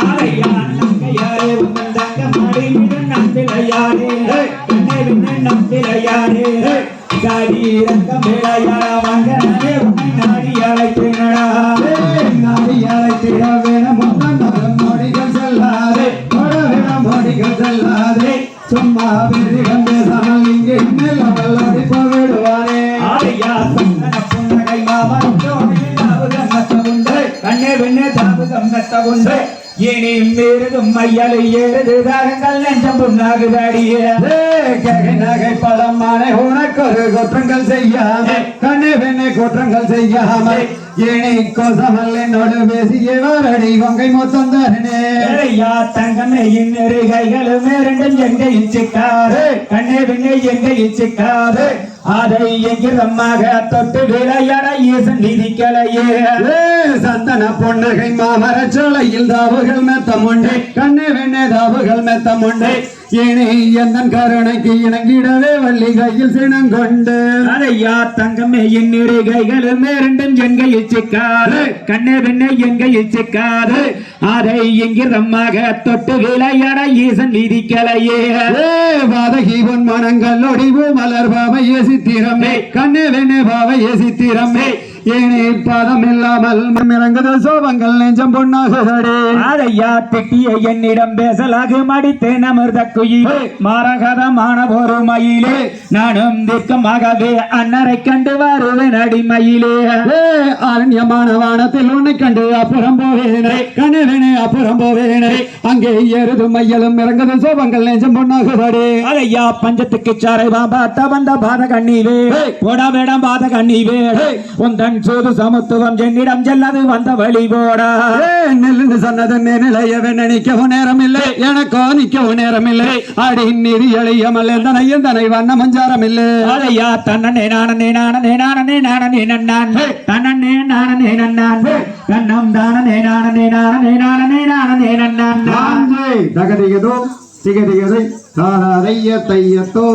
ஆரையா நங்கையாரே உந்தன் இனி மீறுதும் மையலை ஏறுது. தாகங்கள் நெஞ்சம் புண்ணாகுதாடியே நகை பழமானே உனக்கொரு குற்றங்கள் செய்யாமல் பெண்ணே குற்றங்கள் செய்யாமல் ஏனி கோசமல் என்னோடு பேசிய வாரடி கொங்கை மொத்தம் ஏழையா தங்கமே இன்னொரு கைகளும் இரண்டும் எங்க இச்சிக்காது கண்ணே பின்னே எங்க இச்சிக்காது அதை எங்கிரமாக தொட்டு விளையாட ஈசன் விதிக்கலையே. சந்தன பொன்னகை மாமரச் சோலையில் தாவுகள் மெத்தமுண்டே கண்ணே வெண்ணே தாவுகள் மெத்தமுண்டே ஏனி எந்த கருணைக்கு இணங்கிடவே வள்ளி கையில் சினங்கொண்டு அதையா தங்கமே இன்னொரு கைகளும் இரண்டும் எங்க இச்சிக்காது கண்ணே பின்னே எங்க இச்சிக்காது அதை எங்கிரமாக தொட்டு விளையாட ஈசன் விதிக்கலையே. வாதகி உன் மனங்கள் ஒடிவு மலர் பாவை சித்திரமே. கண்ணே வெண்ணே பாவை சித்திரமே. ஏனி பாதம் இல்லாமல் இறங்குத சோபங்கள் நெஞ்சம் பொன்னாகுதடே. ஆதையா திட்டிய என்னிடம் பேசலாகு மடித்தேன் அமிர்த குயில். மாரகதமான ஒரு மயிலே. நானும் தீர்க்கமாகவே அன்னரை கண்டு வருவேன் அடிமயிலே. அரண்யமான வானத்தில் உன்னை கண்டு அப்புறம் போவேனே. கண்ணே அப்புறம் போவேனே. அங்கே எருது மையலும் இறங்குத சோபங்கள் நெஞ்சம் பொன்னாகுதடே. அதையா பஞ்சத்துக்கு சாரை பாபா தவந்த பாத கண்ணீவே போட வேடம் பாத கண்ணீவே உந்தன் சூது சமத்துவம் என்னிடம் செல்லது வந்த வழி போடா. நில்லுன்னு சொன்னது நிலையவே நினைக்கவும் நேரம் இல்லை எனக்கோ நிக்கவும் நேரம் இல்லை அடி நிதி எளியமல் எந்தனை எந்தனை வண்ண மஞ்சாரம் இல்லை அதையா தன்னே நானே நானே நானே நானே நன்னான் தன்னே நானே நன்னான். தன்னம் தானே நானே நானே நானே நானே நன்னான். தகதிகதோ சிகதிகதை தாராதைய தையத்தோ